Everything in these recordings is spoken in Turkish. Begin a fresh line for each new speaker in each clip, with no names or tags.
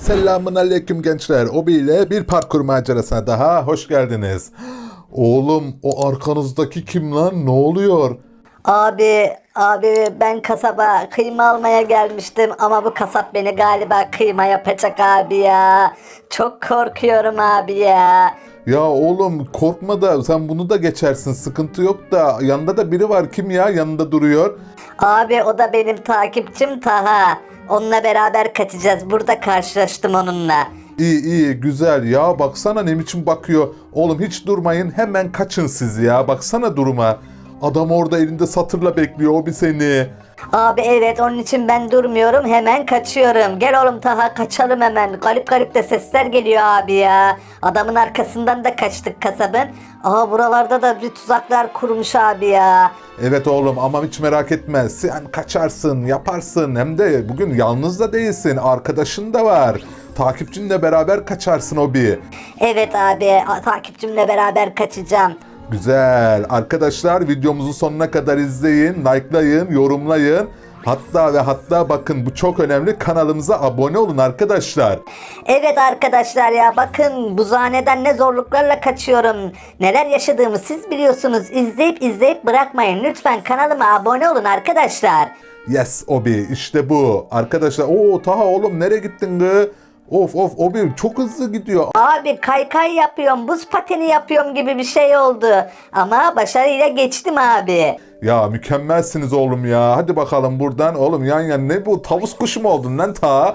Selamun aleyküm gençler. Obi ile bir parkur macerasına daha hoş geldiniz. Oğlum o arkanızdaki kim lan? Ne oluyor?
Abi, abi ben kasaba kıyma almaya gelmiştim ama bu kasap beni galiba kıyma yapacak abi ya. Çok korkuyorum abi ya.
Ya oğlum korkma da sen bunu da geçersin. Sıkıntı yok da yanında da biri var. Kim ya yanında duruyor?
Abi o da benim takipçim Taha. Onunla beraber kaçacağız. Burada karşılaştım onunla.
İyi iyi güzel ya baksana ne biçim bakıyor. Oğlum hiç durmayın hemen kaçın siz ya. Baksana duruma. Adam orada elinde satırla bekliyor o bir seni.
Abi evet onun için ben durmuyorum hemen kaçıyorum. Gel oğlum Taha kaçalım hemen. Garip garip de sesler geliyor abi ya. Adamın arkasından da kaçtık kasabın. Aha buralarda da bir tuzaklar kurmuş abi ya.
Evet oğlum ama hiç merak etme. Sen kaçarsın, yaparsın. Hem de bugün yalnız da değilsin. Arkadaşın da var. Takipçinle beraber kaçarsın o bir.
Evet abi takipçimle beraber kaçacağım.
Güzel. Arkadaşlar videomuzu sonuna kadar izleyin, likelayın, yorumlayın. Hatta ve hatta bakın bu çok önemli kanalımıza abone olun arkadaşlar.
Evet arkadaşlar ya bakın buzhaneden ne zorluklarla kaçıyorum. Neler yaşadığımı siz biliyorsunuz. İzleyip izleyip bırakmayın. Lütfen kanalıma abone olun arkadaşlar.
Yes Obi işte bu. Arkadaşlar o Taha oğlum nereye gittin gı? Of of Obi çok hızlı gidiyor.
Abi kaykay yapıyorum, buz pateni yapıyorum gibi bir şey oldu. Ama başarıyla geçtim abi.
Ya mükemmelsiniz oğlum ya. Hadi bakalım buradan. Oğlum yan yan ne bu? Tavus kuşu mu oldun lan ta?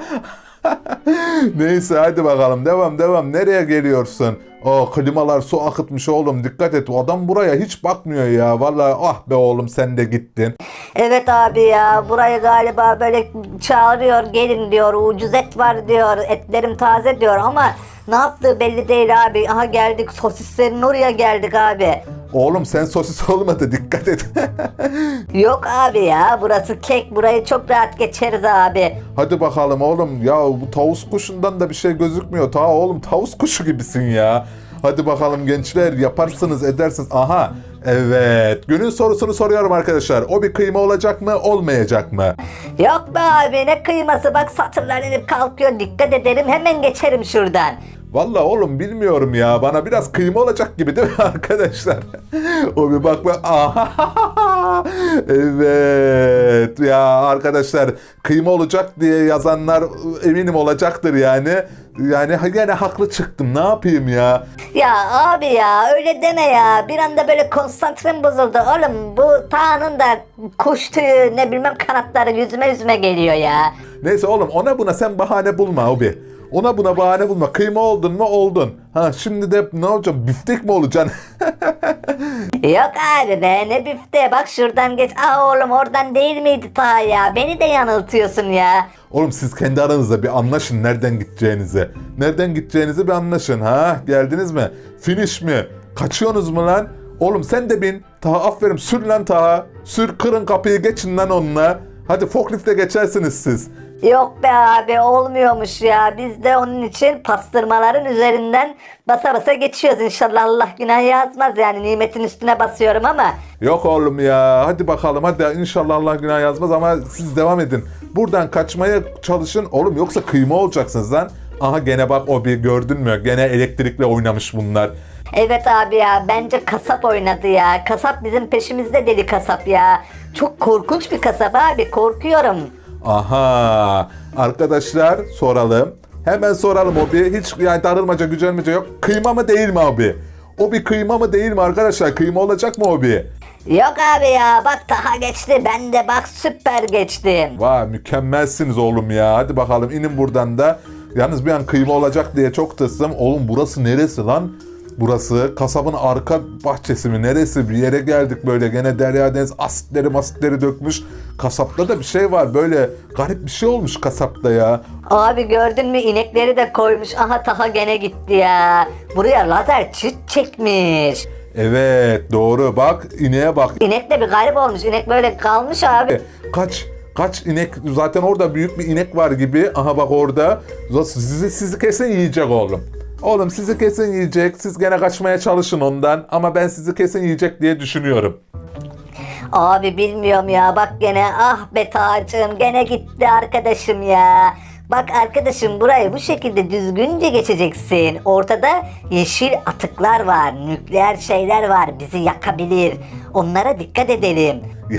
Neyse hadi bakalım. Devam devam. Nereye geliyorsun? O klimalar su akıtmış oğlum. Dikkat et. O adam buraya hiç bakmıyor ya. Vallahi ah be oğlum sen de gittin.
Evet abi ya burayı galiba böyle çağırıyor gelin diyor ucuz et var diyor etlerim taze diyor ama ne yaptığı belli değil abi. Aha geldik sosislerin oraya geldik abi.
Oğlum sen sosis olmadı. Dikkat et.
Yok abi ya burası kek burayı çok rahat geçeriz abi.
hadi bakalım oğlum. Ya bu tavus kuşundan da bir şey gözükmüyor. Ta oğlum tavus kuşu gibisin ya. Hadi bakalım gençler yaparsınız edersiniz. Aha evet günün sorusunu soruyorum arkadaşlar. O bir kıyma olacak mı olmayacak mı?
Yok be abi ne kıyması bak satırlar inip kalkıyor dikkat ederim hemen geçerim şuradan.
Vallahi oğlum bilmiyorum ya. Bana biraz kıyma olacak gibi değil mi arkadaşlar? o bir bak bak. Aha! evet. Ya arkadaşlar kıyma olacak diye yazanlar eminim olacaktır yani. Yani gene haklı çıktım. Ne yapayım ya?
Ya abi ya öyle deme ya. Bir anda böyle konsantrem bozuldu. Oğlum bu Taha'nın da kuş tüyü ne bilmem kanatları yüzüme yüzüme geliyor ya.
Neyse oğlum ona buna sen bahane bulma abi. Ona buna bahane bulma. Kıyma oldun mu oldun. Ha şimdi de ne olacak? Büftek mi olacaksın?
Yok abi be ne büfte bak şuradan geç. Aa oğlum oradan değil miydi Taha ya? Beni de yanıltıyorsun ya.
Oğlum siz kendi aranızda bir anlaşın nereden gideceğinizi. Nereden gideceğinizi bir anlaşın ha. Geldiniz mi? Finish mi? Kaçıyorsunuz mu lan? Oğlum sen de bin. Taha aferin sür lan Taha. Sür kırın kapıyı geçin lan onunla. Hadi forklifte geçersiniz siz.
Yok be abi olmuyormuş ya. Biz de onun için pastırmaların üzerinden basa basa geçiyoruz inşallah Allah günah yazmaz yani nimetin üstüne basıyorum ama.
Yok oğlum ya. Hadi bakalım hadi inşallah Allah günah yazmaz ama siz devam edin. Buradan kaçmaya çalışın. Oğlum yoksa kıyma olacaksınız lan. Aha gene bak o bir gördün mü? Gene elektrikle oynamış bunlar.
Evet abi ya bence kasap oynadı ya. Kasap bizim peşimizde deli kasap ya. Çok korkunç bir kasap abi korkuyorum.
Aha arkadaşlar soralım. Hemen soralım o bir hiç yani darılmaca gücenmece yok. Kıyma mı değil mi abi? O bir kıyma mı değil mi arkadaşlar? Kıyma olacak mı o bir?
Yok abi ya bak daha geçti ben de bak süper geçtim.
Vay mükemmelsiniz oğlum ya. Hadi bakalım inin buradan da. Yalnız bir an kıyma olacak diye çok tırstım. Oğlum burası neresi lan? Burası kasabın arka bahçesi mi? Neresi? Bir yere geldik böyle. Gene derya deniz asitleri masitleri dökmüş. Kasapta da bir şey var. Böyle garip bir şey olmuş kasapta ya.
Abi gördün mü inekleri de koymuş. Aha Taha gene gitti ya. Buraya lazer çıt çekmiş.
Evet doğru bak ineğe bak.
İnek de bir garip olmuş. İnek böyle kalmış abi.
Kaç kaç inek zaten orada büyük bir inek var gibi. Aha bak orada. Sizi, sizi kesin yiyecek oğlum. Oğlum sizi kesin yiyecek. Siz gene kaçmaya çalışın ondan. Ama ben sizi kesin yiyecek diye düşünüyorum.
Abi bilmiyorum ya bak gene ah be Tacım gene gitti arkadaşım ya. Bak arkadaşım burayı bu şekilde düzgünce geçeceksin. Ortada yeşil atıklar var, nükleer şeyler var, bizi yakabilir. Onlara dikkat edelim.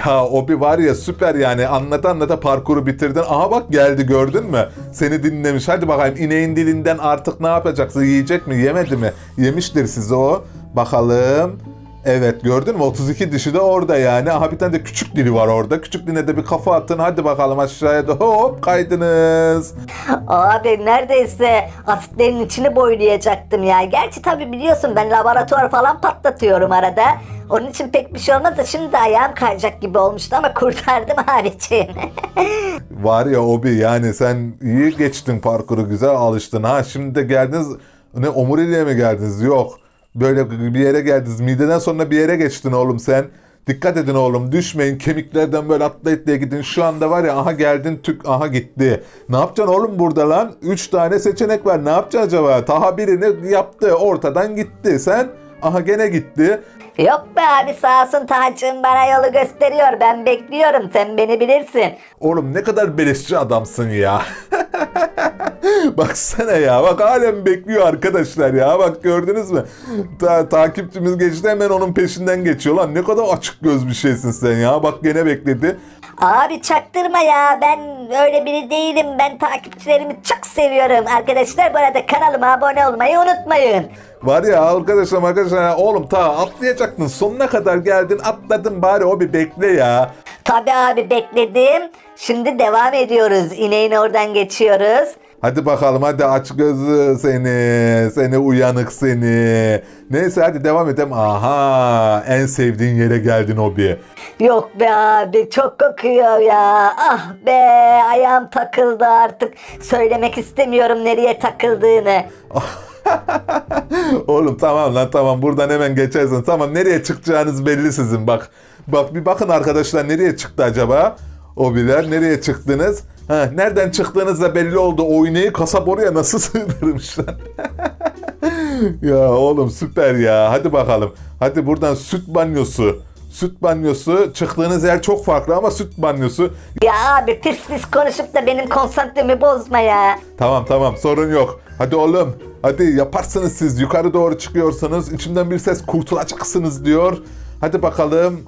Ya o bir var ya süper yani anlata anlata parkuru bitirdin. Aha bak geldi gördün mü? Seni dinlemiş. Hadi bakayım ineğin dilinden artık ne yapacaksın? Yiyecek mi? Yemedi mi? Yemiştir size o. Bakalım. Evet gördün mü? 32 dişi de orada yani. Aha bir tane de küçük dili var orada. Küçük diline de bir kafa atın. Hadi bakalım aşağıya da hop kaydınız.
Abi neredeyse asitlerin içini boylayacaktım ya. Gerçi tabi biliyorsun ben laboratuvar falan patlatıyorum arada. Onun için pek bir şey olmaz da şimdi ayağım kayacak gibi olmuştu ama kurtardım abiciğim.
Var ya o bir yani sen iyi geçtin parkuru güzel alıştın ha. Şimdi de geldiniz ne omuriliğe mi geldiniz? Yok. Böyle bir yere geldiniz. Mideden sonra bir yere geçtin oğlum sen. Dikkat edin oğlum düşmeyin kemiklerden böyle atlayıp diye gidin. Şu anda var ya aha geldin tük aha gitti. Ne yapacaksın oğlum burada lan? Üç tane seçenek var ne yapacaksın acaba? Taha birini yaptı ortadan gitti. Sen aha gene gitti.
Yok be abi sağ olsun Tahacığım bana yolu gösteriyor. Ben bekliyorum sen beni bilirsin.
Oğlum ne kadar beleşçi adamsın ya. Baksana ya bak halen bekliyor arkadaşlar ya bak gördünüz mü? Ta- takipçimiz geçti hemen onun peşinden geçiyor lan ne kadar açık göz bir şeysin sen ya bak gene bekledi.
Abi çaktırma ya ben öyle biri değilim. Ben takipçilerimi çok seviyorum. Arkadaşlar bu arada kanalıma abone olmayı unutmayın.
Var ya arkadaşlar arkadaşlar oğlum ta atlayacaktın sonuna kadar geldin atladın bari o bir bekle ya.
Tabi abi bekledim. Şimdi devam ediyoruz. İneğin oradan geçiyoruz.
Hadi bakalım hadi aç gözü seni. Seni uyanık seni. Neyse hadi devam edelim. Aha en sevdiğin yere geldin Obi.
Yok be abi çok kokuyor ya. Ah be ayağım takıldı artık. Söylemek istemiyorum nereye takıldığını.
Oğlum tamam lan tamam buradan hemen geçersin. Tamam nereye çıkacağınız belli sizin bak. Bak bir bakın arkadaşlar nereye çıktı acaba? O birer nereye çıktınız? Ha, nereden çıktığınız da belli oldu. O ineği kasap oraya nasıl sığdırmışlar? ya oğlum süper ya. Hadi bakalım. Hadi buradan süt banyosu. Süt banyosu. Çıktığınız yer çok farklı ama süt banyosu.
Ya abi pis pis konuşup da benim konsantremi bozma ya.
Tamam tamam sorun yok. Hadi oğlum. Hadi yaparsınız siz. Yukarı doğru çıkıyorsunuz. İçimden bir ses kurtulacaksınız diyor. Hadi bakalım.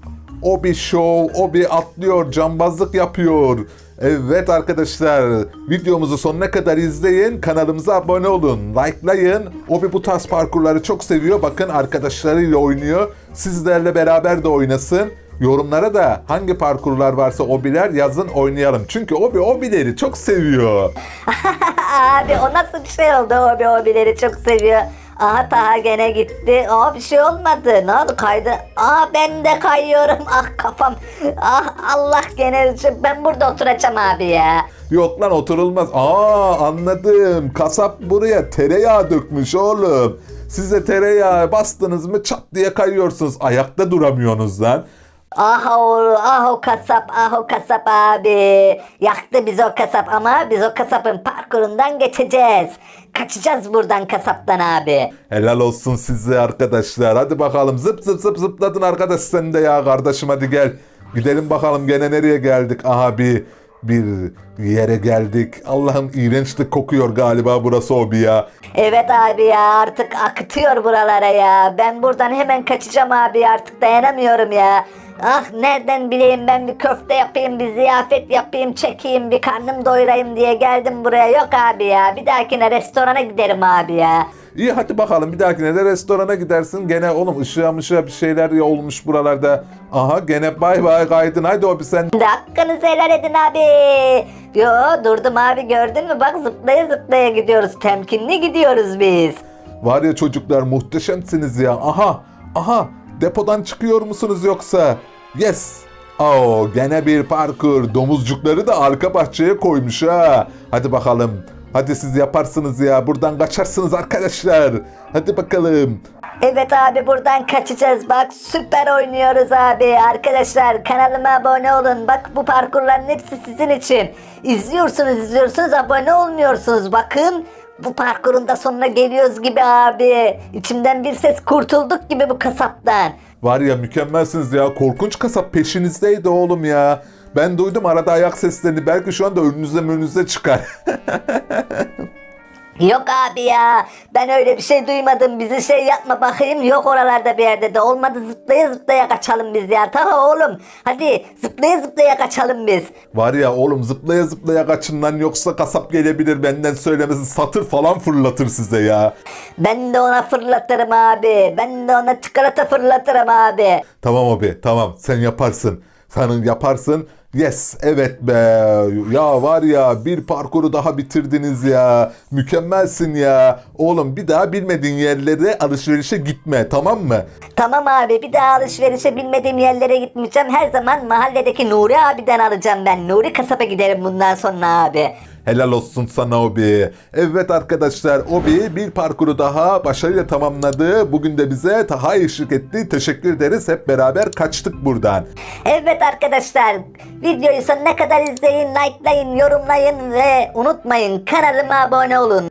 O bir show, o bir atlıyor, cambazlık yapıyor. Evet arkadaşlar, videomuzu sonuna kadar izleyin, kanalımıza abone olun, likelayın. O bir bu tarz parkurları çok seviyor. Bakın arkadaşlarıyla oynuyor. Sizlerle beraber de oynasın. Yorumlara da hangi parkurlar varsa obiler yazın oynayalım. Çünkü obi obileri çok seviyor.
abi o nasıl bir şey oldu o bir hobileri çok seviyor. Aha Taha gene gitti. Aa bir şey olmadı. Ne oldu kaydı? Aa ben de kayıyorum. Ah kafam. Ah Allah gene ben burada oturacağım abi ya.
Yok lan oturulmaz. Aa anladım. Kasap buraya tereyağı dökmüş oğlum. Siz de tereyağı bastınız mı çat diye kayıyorsunuz. Ayakta duramıyorsunuz lan.
Ah o, ah o kasap, ah o kasap abi. Yaktı bizi o kasap ama biz o kasapın parkurundan geçeceğiz. Kaçacağız buradan kasaptan abi.
Helal olsun size arkadaşlar. Hadi bakalım zıp zıp zıp zıpladın arkadaş sen de ya kardeşim hadi gel. Gidelim bakalım gene nereye geldik. Aha bir bir yere geldik. Allah'ım iğrençlik kokuyor galiba burası o bir ya.
Evet abi ya artık akıtıyor buralara ya. Ben buradan hemen kaçacağım abi artık dayanamıyorum ya. Ah nereden bileyim ben bir köfte yapayım, bir ziyafet yapayım, çekeyim, bir karnım doyurayım diye geldim buraya. Yok abi ya. Bir dahakine restorana giderim abi ya.
İyi hadi bakalım bir dahakine de restorana gidersin. Gene oğlum ışığa mışığa bir şeyler ya olmuş buralarda. Aha gene bay bay kaydın. Haydi o bir sen.
Şimdi hakkınızı helal edin abi. Yo durdum abi gördün mü? Bak zıplaya zıplaya gidiyoruz. Temkinli gidiyoruz biz.
Var ya çocuklar muhteşemsiniz ya. Aha aha depodan çıkıyor musunuz yoksa? Yes. Oo gene bir parkur. Domuzcukları da arka bahçeye koymuş ha. Hadi bakalım. Hadi siz yaparsınız ya. Buradan kaçarsınız arkadaşlar. Hadi bakalım.
Evet abi buradan kaçacağız. Bak süper oynuyoruz abi. Arkadaşlar kanalıma abone olun. Bak bu parkurların hepsi sizin için. İzliyorsunuz izliyorsunuz abone olmuyorsunuz. Bakın bu parkurun da sonuna geliyoruz gibi abi. İçimden bir ses kurtulduk gibi bu kasaptan.
Var ya mükemmelsiniz ya. Korkunç kasap peşinizdeydi oğlum ya. Ben duydum arada ayak seslerini. Belki şu anda önünüze önünüze çıkar.
Yok abi ya ben öyle bir şey duymadım bizi şey yapma bakayım yok oralarda bir yerde de olmadı zıplaya zıplaya kaçalım biz ya Taha oğlum hadi zıplaya zıplaya kaçalım biz.
Var ya oğlum zıplaya zıplaya kaçın lan yoksa kasap gelebilir benden söylemesi satır falan fırlatır size ya.
Ben de ona fırlatırım abi ben de ona çikolata fırlatırım abi.
Tamam abi tamam sen yaparsın. Sen yaparsın. Yes evet be. Ya var ya bir parkuru daha bitirdiniz ya. Mükemmelsin ya. Oğlum bir daha bilmediğin yerlere alışverişe gitme tamam mı?
Tamam abi bir daha alışverişe bilmediğim yerlere gitmeyeceğim her zaman mahalledeki Nuri abiden alacağım ben Nuri kasaba giderim bundan sonra abi.
Helal olsun sana Obi. Evet arkadaşlar Obi bir parkuru daha başarıyla tamamladı. Bugün de bize Taha eşlik etti. Teşekkür ederiz. Hep beraber kaçtık buradan.
Evet arkadaşlar videoyu sonuna kadar izleyin, likelayın, yorumlayın ve unutmayın kanalıma abone olun.